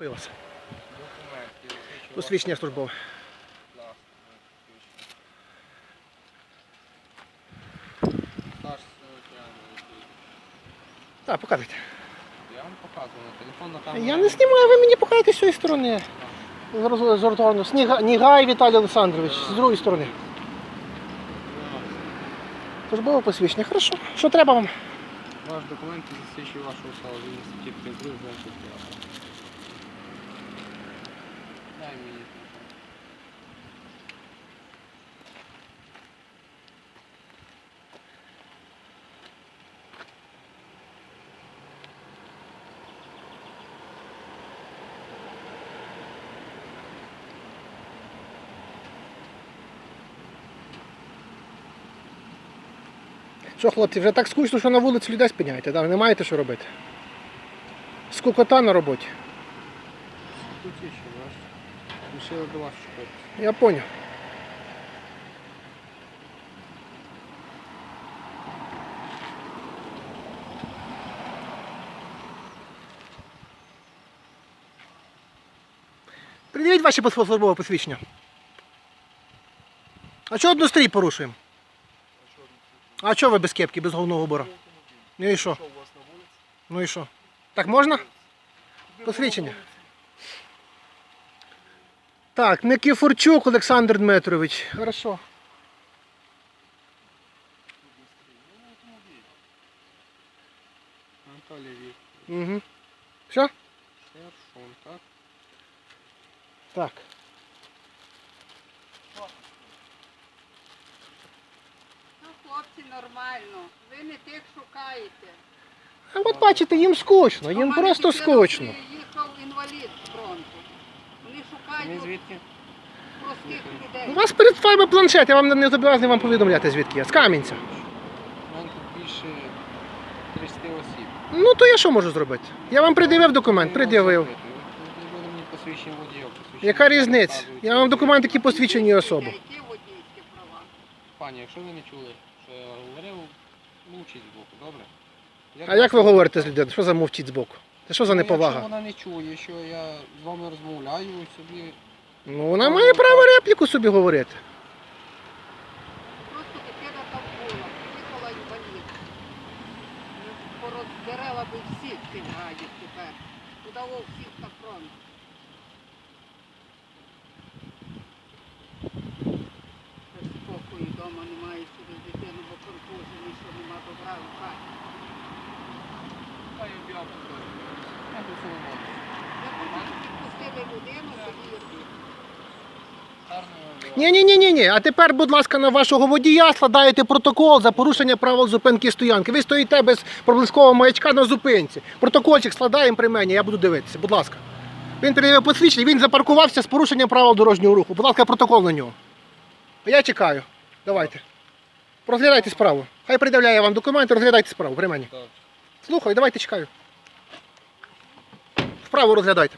Вас. Посвідчення службове. Так, показуйте. Я вам показую на телефон на камеру. Я не знімаю, ви мені покажете з цієї сторони. З розгорну. Сніга... Нігай Віталій Олександрович, з другої сторони. Службове посвідчення. Хорошо. Що треба вам? Ваш документ засвідчує вашу особу згідно статті 32 значить. Що, хлопці, вже так скучно, що на вулиці людей спиняєте, да? не маєте що робити. Скукота на роботі. Тут Лишили до вас чекати. Я поняв. Придивіть ваші службове посвідчення. А чого однострій порушуємо? А чого ви без кепки, без головного убора? Ну і що? Ну і що? Так можна? Посвідчення. Так, Никифорчук Олександр Дмитрович. Хорошо. Угу. Все? Шершун, так? Так. Ну, хлопці, нормально. Ви не тих шукаєте. А от бачите, їм скучно, їм просто скучно. Їхав інвалід з фронту. Шукають звідки? простих У людей. вас перед вами планшет, я вам не зобов'язаний вам повідомляти, звідки я. З Кам'янця. У мене тут більше 30 осіб. Ну то я що можу зробити? Я вам пред'явив документ, мені посвідчення Яка різниця? Я вам документ, які посвідчені особи. Які водійські права? Пані, якщо ви не чули, що я говорив, мовчіть збоку, добре? А як ви говорите з людиною? Що за мовчить збоку? Це що за Ну, Якщо неповага? вона не чує, що я з вами розмовляю, собі Ну вона має право репліку собі говорити. Просто дитина там була, приїхала інвалід. Ну, Пороздерела би всіх гадів тепер. Удало всіх на фронт. Спокою вдома немає через дитину, бо контужений, що нема добра в хаті. Та б'яв. Ні, ні, ні, ні, ні. А тепер, будь ласка, на вашого водія складаєте протокол за порушення правил зупинки і стоянки. Ви стоїте без проблискового маячка на зупинці. Протокольчик складаємо при мені, я буду дивитися. Будь ласка. Він передає посвідчення, він запаркувався з порушенням правил дорожнього руху. Будь ласка, протокол на нього. Я чекаю. Давайте. Розглядайте справу. Хай придивляє вам документи, розглядайте справу при мені. Слухай, давайте чекаю. Справу розглядайте.